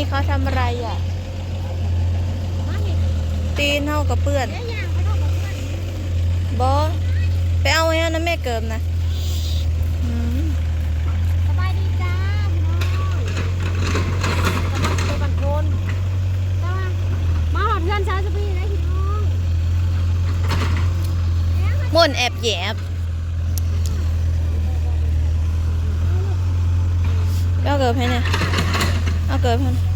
นี่เขาทำอะไรอะมาเห็นตีนเท่ากับเปื้อนเดี๋ยวยางไปเข้ากับเพื่อนบอไปเอาไว้นะแม่เกิมนะอืมสบายดีจ้าพี่น้องกำลังไปบันโคนแต่ว่ามาหอดเพื่อนช้าจะพี่นะพี่น้องเอ๊ะมันม่วนแอบแยบไปเอาเกิบให้เนี่ยเอาเกิบให้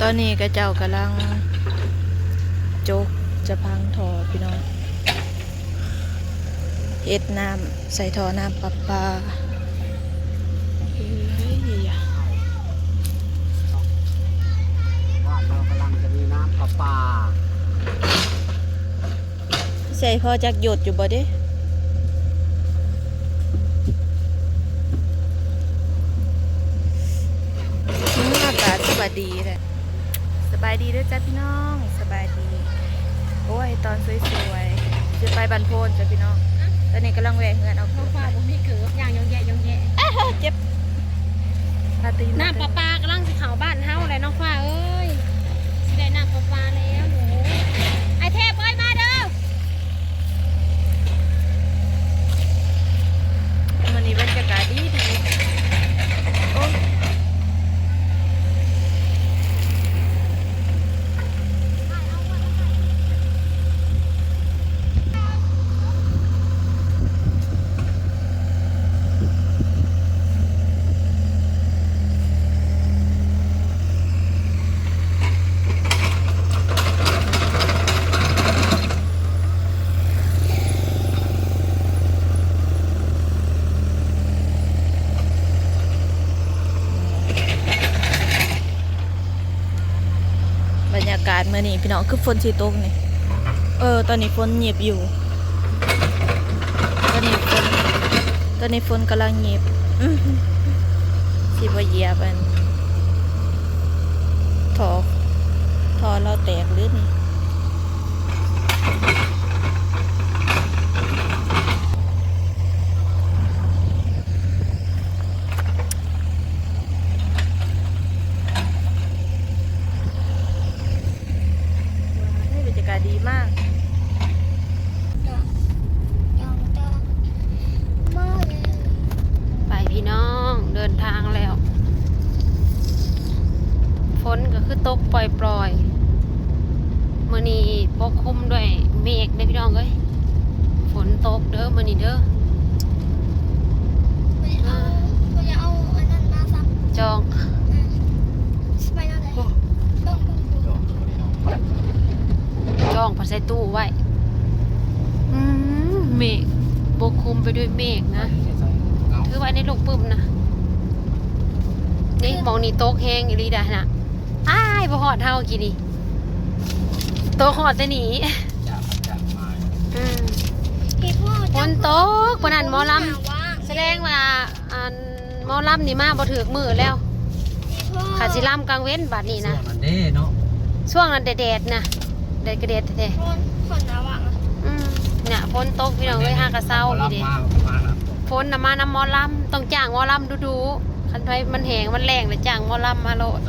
ตอนนี้กระเจ้ากำลังโจกจะพังทอพี่น้องเอ็ดน้ำใส่ทอน้ำประปาเฮ้ยบ้าเรากำลังจะมีน้ำประปาใส่พอจักหยดอยู่บ่เด้อืม อากาศสบายดีเลยสบายดีด้วยจ้ะพี่น้อง สบายดี โอ้ย ตอนสวยๆจะไปบันโพนจ้ะพี่น้อง ตอนนี้กำลังแหวกเงินเอาน้องฟ้าผมมีเกือบอย่างยองแยะยองแยะอ้าวเจ็บลาตีน้ำปลาปลากำลังสิเขาบ้านเฮาเลยน้องฟ้าเอ้ยสิได้น้ำปลาปลาแล้วหนูไอเทพเอ้ยมาเด้อ มันนี้บรรยากาศดีดีโอ้ยบร รยากาศเมื่อนี่พี่น้องคือฝนสีตกนี่เออ ตอนนี้ฝนเหยียบอยู่ ตอนนี้ฝนตอนนี้ฝนกำลังเหยียบอื้อหือสิบเหยียบอันทอทอเราแตกหรือนี่ ให้บรรยากาศดีมาก ไปพี่น้องเดินทางแล้ว ฝนก็ คือตกปล่อยๆมื่อนี้ปกคลุมด้วยเมฆเด้พี่น้องเอ้ยฝนตกเด้อมื่อนี้เด้อจองจองผัดใส่ตู้ไว้อืมเมฆปกคลุมไปด้วยเมฆนะถือไว้ในลูกปึ้มนะนี่มองนี่โต๊ะแห้งอีหลีดานะ บ่หอดเท่ากี่ดีโต๊ะหอดแต่หนีจากจากมาอืมฝนตกปานนั้นหมอลำแสดงว่าอันหมอลำนี่มาบ่ถือกมือแล้วขาสิลำกลางเว้นบัดนี้นะส่วนมันเด้เนาะช่วงนั้นแดดๆนะแดดกระเด็ดแท้ๆอืมเนี่ยฝนตกพี่น้องเอ้ยหากระเซ้าพี่เด้มามาครับฝนน่ะมาน้ำหมอลำต้องจ้างหมอลำดูๆคันไทยมันแหงมันแรงเลยจ้างหมอลำมาโลด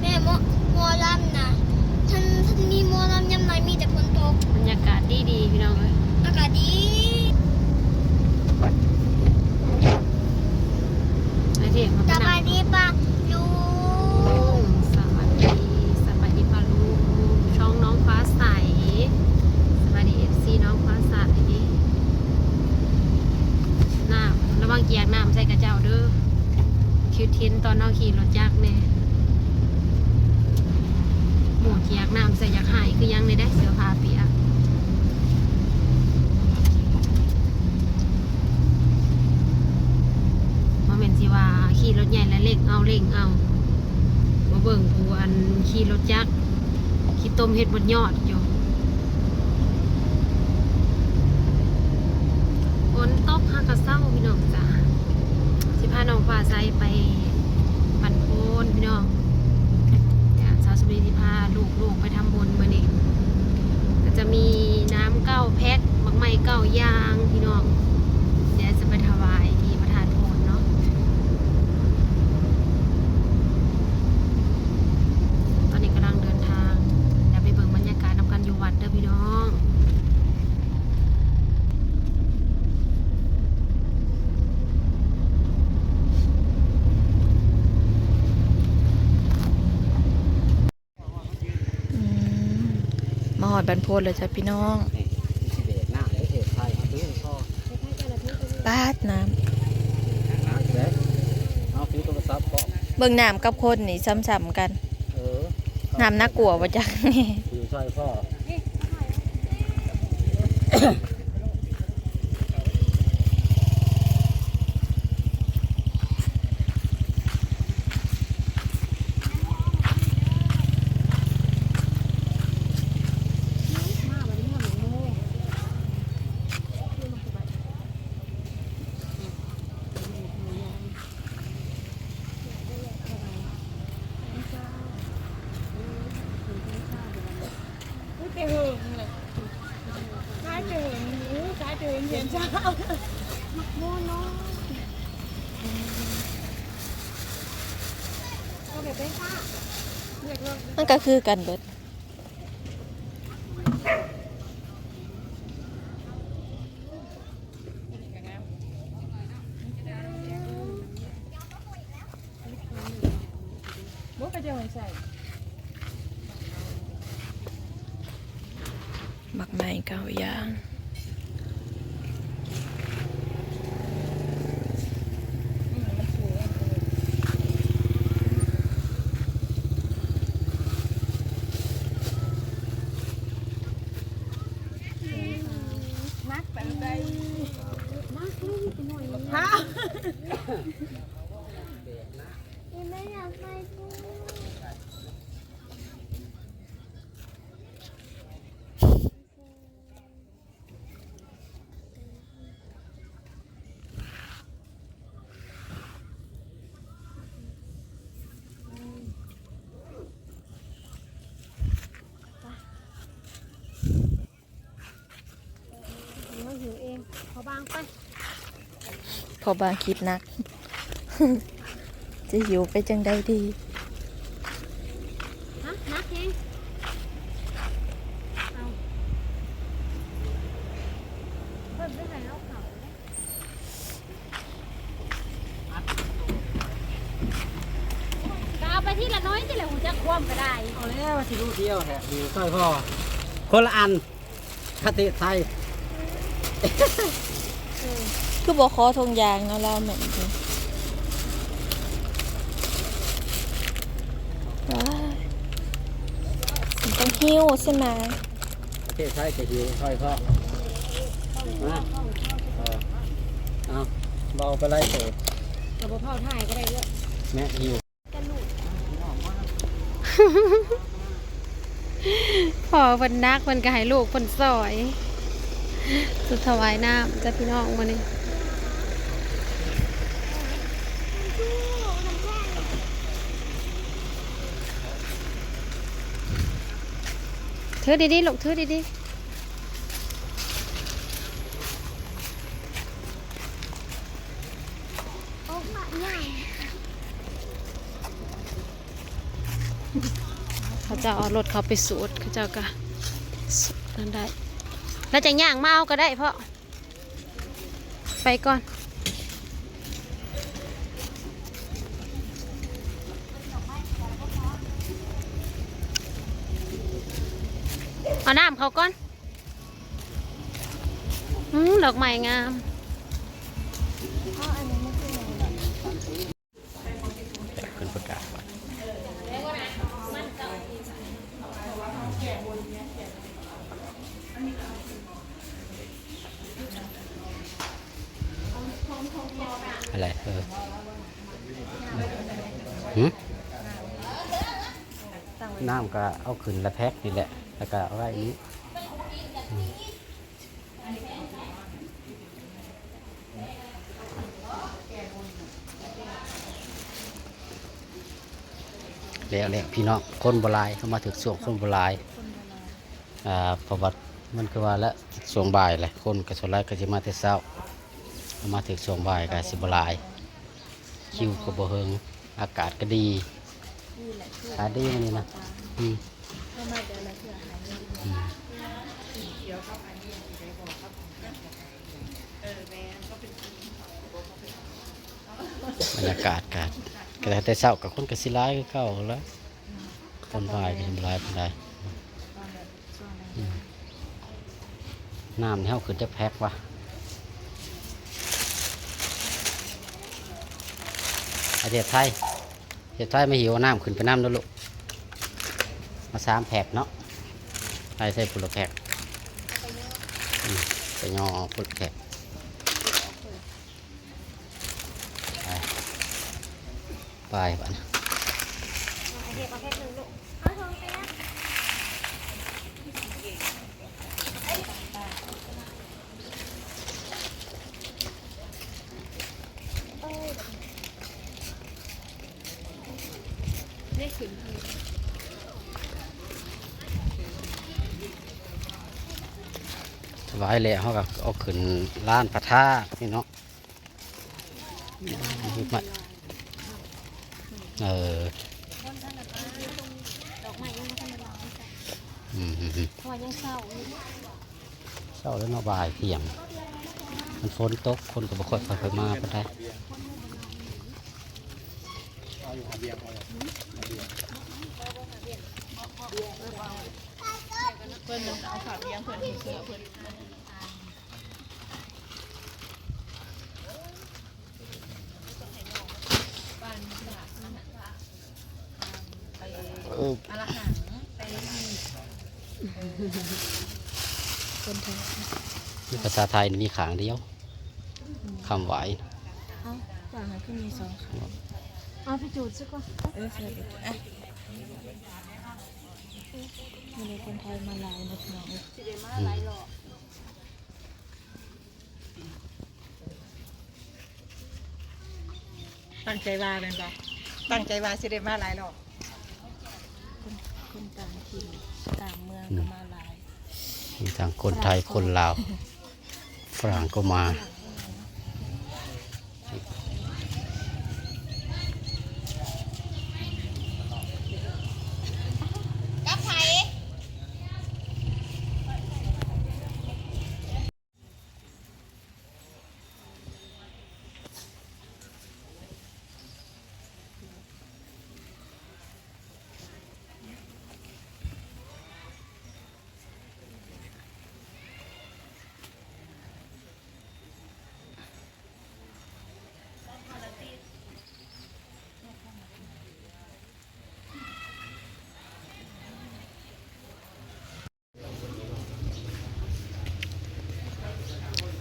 แม่หมอหมอลำนะท่านท่านมีหมอลำยำไหนมีแต่ฝนตกบรรยากาศดีดีๆพี่น้องเอ้ยอากาศดีไอเทียงมาสเป็นบายดีป่ะลูงสวัสดีสวัสดีปาลูกช่องน้องฟ้าใสสวัสดีเอฟซีน้องฟ้าใสน้ำระวังเกียร์น้ำใส่กระเจ้าเด้อคิวเทนตอนเอาขี่รถจักรเนี่ย หมูเกียร์น้ำใส่อยากหายคือยังในได้เสื้อผ้าเปียกมาเป็นสิว่าขี่รถใหญ่และเล่งเอาเล่งเอามาเบิ่งผู้อันขี่รถจักรขี่ต้มเห็ดบนยอดอยู่ฝนตกฮักกะเศร้าพี่น้องจ้าสิพาน้องฟ้าใสไปบันโพนพี่น้อง รีสิพาลูกๆไปทำบุญมาเนี่ก็จะมีน้ำเก้าแพ็คบักไม้เก่ายางพี่น้อง เดี๋ยวจะไปถวายที่ประธานโพนเนาะ ตอนนี้กำลังเดินทางเดี๋ยวไปเบิ่งบรรยากาศนำกันอยู่วัดเด้อพี่น้อง อืมมาห อดบันโพนเลยจ้ะพี่น้องนี่สิเบกหน้าเลยเทศไทยเอาตื้อพ่อปาดน้นะเด็กเอาถือโทรศัพท์พ่อำเบิ่งน้ำกับคนนี่ซ้ำๆกันเออน้ำน่ากลัวว่าจังนี่ ถือซอยพ่อมันก็คือกันเบิดบักไม้เก่ายาง ไม่อยากไปพูด มาหิวเองขอบางไปพอบางคิดนัก จะหิวไปจังใดดีฮะนักเองเอาเพิ่มด้วยไข่เอาเขาก็เอาไปที่ละน้อยที่ละหูจะคว่ำก็ได้ เอาแล้วสิรู้เดียวแท้ถือซอยพ่อคนละอันคติไทย คือบอกขอทงยางเนาะเราเหมือนกันว้ายมันต้องหิ้วใช่ไหมประเทศไทยจะอยู่ซอยพ่อมาเออเอาเบาไปไล่โสดกระเพาะเผาถ่ายก็ได้ด้วยแม่หิวพอเพิ่นนักเพิ่นก็ให้ลูกเพิ่นซอย สุดถวายน้ำจ้ะพี่น้องวันนี้ถือดีๆลูกถือดีๆโอ้มาใหญ่เขาจะเอารถเขาไปสูดเขาจะก็สูดนั่นได้ แล้วจะย่างมาเอาก็ได้เพราะ ไปก่อนเอาน้ำเขาก่อนอืมดอกไม้งาม น้ำก็เอาขึ้นละแพ็กนี่แหละ แล้วก็เอาไว้นี้แล้วแล้วพี่น้องคนโบราณเข้ามาถึงส่วงคนโบราณอ่าประวัติมันก็ว่าแล้วช่วงบ่ายแหละคนก็ส่วนหลก็สิมาแต่เช้ามาถึงช่วงบ่ายก็สิบลาย คิวก็บ่เฮง อากาศก็ดีขายดีมื้อนี้นะอืมอืมบรรยากาศกาดก็แต่เช้ากับคนก็สิหลายคือเก่าแล้วตอนบ่ายก็สิบ่หลายปานใดอืมน้ำนี่เฮาขึ้นจะแพ็กวะ ประเทศไทยประเทศไทยไม่หิวน้ำขึ้นไปน้ำแล้วลูกมาสามแผกเนาะใส่ใส่ปุระแผกไปย่อปุระแผกไปไปบ้าน ได้ขึ้นสบายเลยเขาก็เอาขึ้นล้านพระธาตุนี่เนาะมาเออดอกไม้ยังไม่ทันได้วางอืมอืมอืมเพราะว่ายังเศร้าอยู่เช้าแล้วเนาะบ่ายเที่ยงมันฝนตกคนก็บ่ค่อยค่อยมาปานใด พื่อนมันเอาฝากเลี้ยงเพื่อนเสื้อเพื่อนเอออะไรหางไปนี่ภาษาไทยนี่มีขางเดียวคำไหวฝากให้ขึ้นมีสองขาเอาไปจูดซะก่อนเออเสื้ออะมัน มีคนไทยมาหลายนะพี่น้องตั้งใจว่าเป็นบ่ตั้งใจว่าสิได้มาหลายรอบคนต่างถิ่นต่างเมืองก็มาหลายมีทั้งคนไทยคนลาวฝรั่งก็มา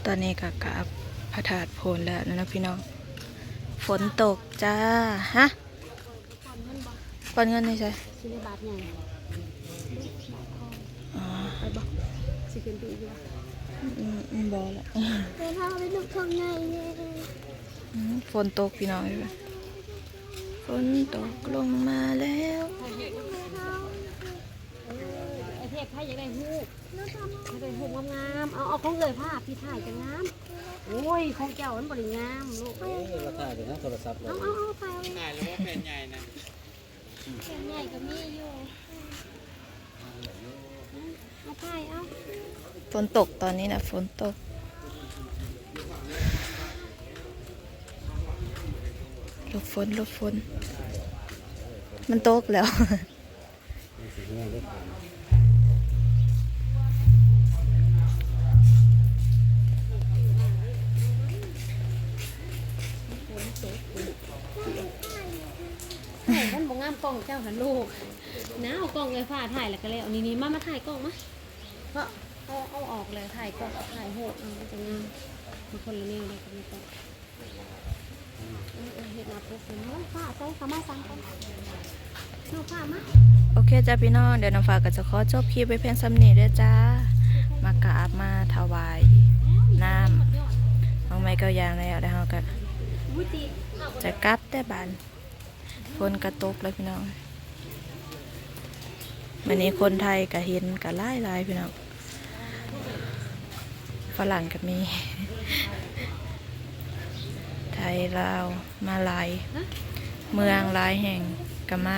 ตอนนี้ก็กราบพระธาตุโพนแล้วนะพี่น้อง ฝนตกจ้า ฮะปอนเงินนี่ใช่สิได้บาทใหญ่อ๋อไปบ่สิขึ้นไปอีกบ่อืมอืมบอละเดี๋ยวพาไปลูกทางในเนี่ยอืมฝนตกพี่น้องเอ้ยฝนตกลงมาแล้ว ไอเทพไพ่อยากได้ฮูกอยากได้ฮูกงามๆเอาเอาของเลยผ้าพี่ถ่ายจะงามโอ้ยของเจ้ามันบริงามลูกเราถ่ายเป็นโทรศัพท์เอาเอาเอาไปถ่ายแล้วว่าเป็นใหญ่นะเป็นใหญ่ก็มีอยู่เอาถ่ายเอาฝนตกตอนนี้นะฝนตกหลบฝนหลบฝนมันตกแล้ว นะเอากล้องเลยผ้าถ่ายแล้วก็แล้วนี่นี่มามาถ่ายกล้องมาเพราะเอาเอาออกเลยถ่ายกล้องถ่ายโหดเอาจะงามมีคนละแนวเลยก็มีกล้องเออเห็ดนาปุ๊บเนาะผ้าใส่ขามาซ้ำกันเอาผ้ามาโอเคจ้าพี่น้องเดี๋ยวน้องฟ้าก็จะขอจบคลิปไปเพียงซ้ำนี้ด้อจ้ามากราบมาถวายน้ำเอาไม้เก้ายางแล้วแล้วเราก็วุ้ยตีจะกลับแต่บ้านฝนกระตกเลยพี่น้อง วันนี้คนไทยก็เห็นก็ไล่ไล่พี่น้องฝรั่งก็มี ไทยลาวมาลายเมืองลายแห่งกมามา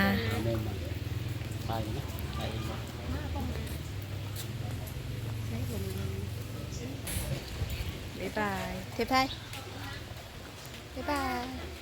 บ๊ายบายเทพไทยบ๊ายบาย